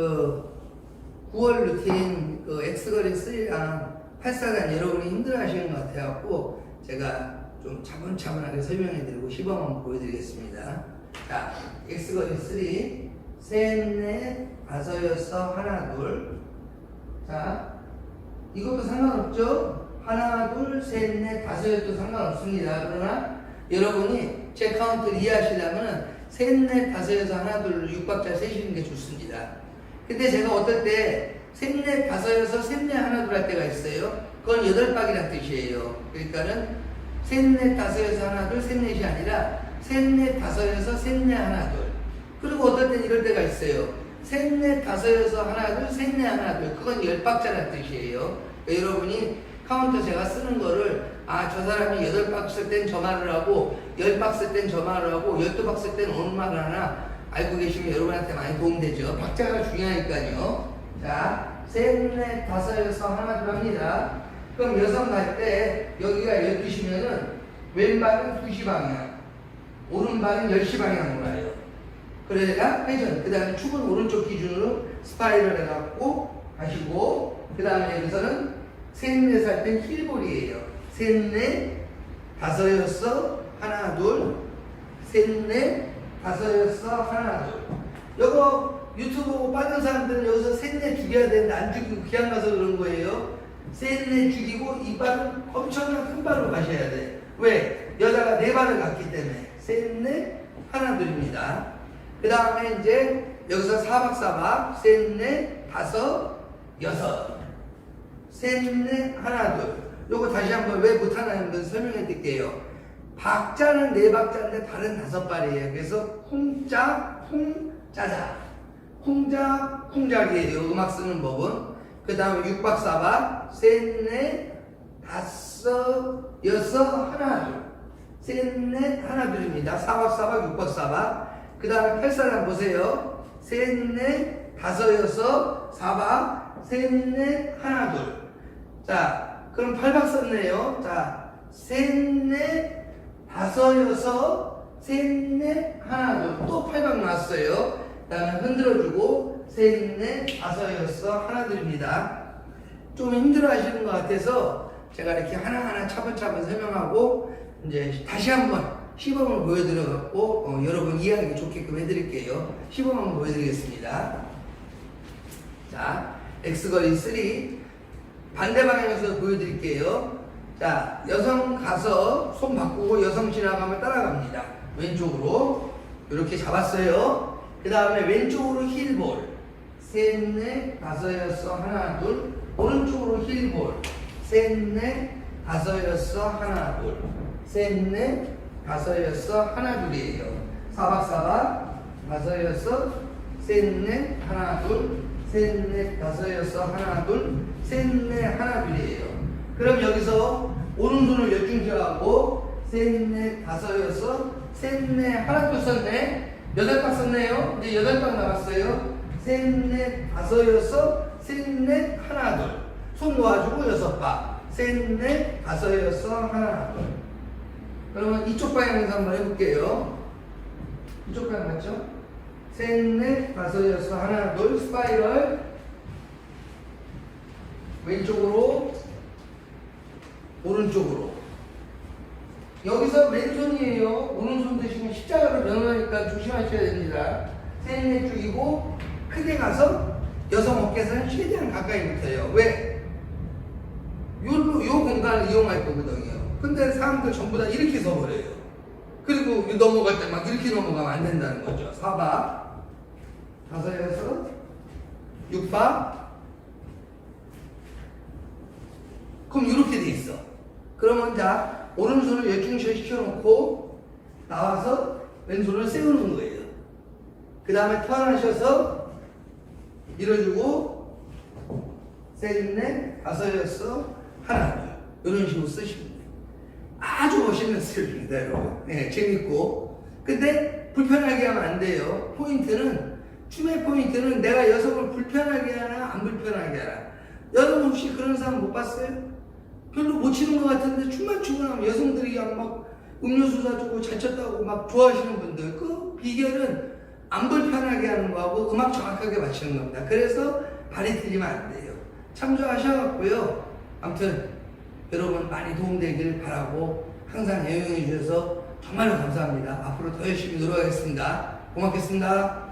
그 9월 루틴 그 엑스거리 3랑 8사단 여러분이 힘들어 하시는 것 같아갖고 제가 좀 차분차분하게 설명해 드리고 시범 한번 보여드리겠습니다. 자, 엑스거리 3, 셋, 넷, 다섯, 여섯, 하나, 둘. 자, 이것도 상관없죠? 하나, 둘, 셋, 넷, 다섯, 여섯도 상관없습니다. 그러나 여러분이 제 카운트를 이해하시려면 셋, 넷, 다섯, 여섯, 하나, 둘, 육박자 세시는 게 좋습니다. 근데 제가 어떨 때 셋, 넷, 다섯, 여섯, 셋, 넷, 하나, 둘 할 때가 있어요. 그건 여덟 박이란 뜻이에요. 그러니까는 셋, 넷, 다섯, 여섯, 하나, 둘, 셋, 넷이 아니라 셋, 넷, 다섯, 여섯, 셋, 넷, 하나, 둘. 그리고 어떨 땐 이럴 때가 있어요. 셋, 넷, 다섯, 여섯, 하나, 둘, 셋, 넷, 하나, 둘. 그건 열 박자란 뜻이에요. 그러니까 여러분이 카운터 제가 쓰는 거를 아, 저 사람이 여덟 박쓸땐저 말을 하고 열박쓸땐저 말을 하고 열두 박쓸땐 어느 말을 하나 알고 계시면 여러분한테 많이 도움되죠. 박자가 중요하니까요. 자, 셋, 넷, 다섯, 여섯, 하나, 둘 합니다. 그럼 여성 갈때 여기가 12시면은 왼발은 2시 방향, 오른발은 10시 방향으로 가요. 그래야 회전, 그 다음에 축은 오른쪽 기준으로 스파이럴 해갖고 가시고, 그 다음에 여기서는 셋, 넷 할 땐 힐볼이에요. 셋, 넷, 다섯, 여섯, 하나, 둘, 셋, 넷, 다섯, 여섯, 하나, 둘. 요거 유튜브 빠진 사람들은 여기서 셋, 넷 죽여야 되는데 안 죽이고 그냥 가서 그런 거예요. 셋, 넷 죽이고 이 발은 엄청난 큰 발로 가셔야 돼. 왜? 여자가 네 발을 갔기 때문에. 셋, 넷, 하나, 둘입니다. 그 다음에 이제 여기서 사박사박, 셋, 넷, 다섯, 여섯. 셋, 넷, 하나, 둘. 요거 다시 한번 왜 못하나는 설명해 드릴게요. 박자는 네 박자인데 발은 다섯 발이에요. 그래서 쿵짝, 쿵짜자. 쿵작, 쿵작이에요. 음악 쓰는 법은. 그 다음에 육박사박, 셋, 넷, 다섯, 여섯, 하나, 둘. 셋, 넷, 하나, 둘입니다. 사박사박, 육박사박. 그 다음에 팔사람 보세요. 셋, 넷, 다섯, 여섯, 사박, 셋, 넷, 하나, 둘. 자, 그럼 팔박 썼네요. 자, 셋, 넷, 다섯, 여섯, 셋, 넷, 하나, 둘. 또 팔박 나왔어요. 그 다음에 흔들어주고, 셋, 넷, 다섯, 여섯, 하나, 둘입니다. 좀 힘들어 하시는 것 같아서 제가 이렇게 하나하나 차분차분 설명하고, 이제 다시 한번 시범을 보여드려갖고, 어, 여러분 이해하기 좋게끔 해드릴게요. 시범 한번 보여드리겠습니다. 자, X거리 3. 반대 방향에서 보여드릴게요. 자, 여성 가서 손 바꾸고 여성 지나가면 따라갑니다. 왼쪽으로. 이렇게 잡았어요. 그 다음에 왼쪽으로 힐볼. 셋, 넷, 다섯, 여섯, 하나, 둘. 오른쪽으로 힐볼. 셋, 넷, 다섯, 여섯, 하나, 둘. 셋, 넷, 다섯, 여섯, 하나, 둘이에요. 사박사박, 다섯, 여섯, 셋, 넷, 하나, 둘. 셋, 넷, 다섯, 여섯, 하나, 둘. 셋, 넷, 하나, 둘이에요. 그럼 여기서 오른손을 열중지하고 셋, 넷, 다섯, 여섯, 셋, 넷, 하나, 둘 썼네. 여덟 박 썼네요. 이제 여덟 박 남았어요. 셋, 넷, 다섯, 여섯, 셋, 넷, 하나, 둘. 손 놓아주고 여섯 박. 셋, 넷, 다섯, 여섯, 하나, 둘. 그러면 이쪽 방향에서 한번 해볼게요. 이쪽 방향 맞죠? 셋, 넷, 다섯, 여섯, 하나, 둘, 스파이럴. 왼쪽으로, 오른쪽으로. 여기서 왼손이에요. 오른손 드시면 십자가로 변하니까 조심하셔야 됩니다. 셋, 넷 죽이고, 크게 가서 여성 어깨선을 최대한 가까이 붙어요. 왜? 요, 요 공간을 이용할 거거든요. 근데 사람들 전부 다 이렇게 서버려요. 그리고 넘어갈 때 막 이렇게 넘어가면 안 된다는 거죠. 사박, 다섯, 여섯, 육박. 그럼 이렇게 돼 있어. 그러면 자, 오른손을 열중시켜 시켜놓고 나와서 왼손을 세우는 거예요. 그 다음에 턴하셔서 밀어주고 셋, 넷, 다섯, 여섯, 하나, 둘. 이런 식으로 쓰시면 돼요. 아주 멋있는 스킬입니다, 여러분. 네, 재밌고. 근데 불편하게 하면 안 돼요. 포인트는, 춤의 포인트는 내가 여성을 불편하게 하나, 안 불편하게 하나. 여러분 혹시 그런 사람 못 봤어요? 별로 못 치는 것 같은데 춤만 추고 나면 여성들이 막 음료수 사주고 잘 쳤다고 막 좋아하시는 분들. 그 비결은 안 불편하게 하는 거하고 음악 정확하게 맞추는 겁니다. 그래서 발이 틀리면 안 돼요. 참조하셔갖고요. 아무튼 여러분 많이 도움되길 바라고 항상 애용해 주셔서 정말로 감사합니다. 앞으로 더 열심히 노력하겠습니다. 고맙겠습니다.